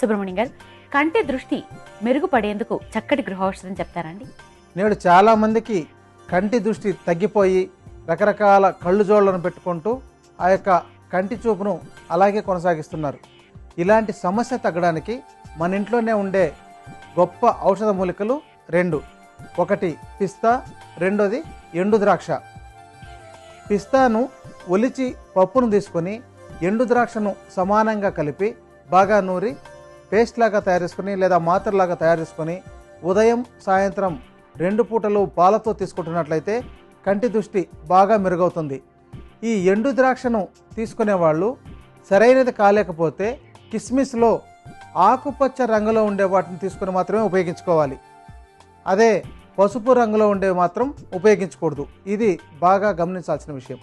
సుబ్రహ్మణ్యం గారు కంటి దృష్టి మెరుగుపడేందుకు చక్కటి గృహౌషధం చెప్తారండి. నేడు చాలామందికి కంటి దృష్టి తగ్గిపోయి రకరకాల కళ్ళు జోళ్ళను పెట్టుకుంటూ ఆ యొక్క కంటి చూపును అలాగే కొనసాగిస్తున్నారు. ఇలాంటి సమస్య తగ్గడానికి మన ఇంట్లోనే ఉండే గొప్ప ఔషధ మూలికలు రెండు. ఒకటి పిస్తా రెండోది ఎండు ద్రాక్ష. పిస్తాను ఒలిచి పప్పును తీసుకొని ఎండు ద్రాక్షను సమానంగా కలిపి బాగా నూరి పేస్ట్ లాగా తయారు చేసుకుని లేదా మాత్రలాగా తయారు చేసుకొని ఉదయం సాయంత్రం రెండు పూటలు పాలతో తీసుకుంటున్నట్లయితే కంటి దృష్టి బాగా మెరుగవుతుంది. ఈ ఎండు ద్రాక్షను తీసుకునే వాళ్ళు సరైనది కాలేకపోతే కిస్మిస్లో ఆకుపచ్చ రంగులో ఉండే వాటిని తీసుకొని మాత్రమే ఉపయోగించుకోవాలి. అదే పసుపు రంగులో ఉండేవి మాత్రం ఉపయోగించకూడదు. ఇది బాగా గమనించాల్సిన విషయం.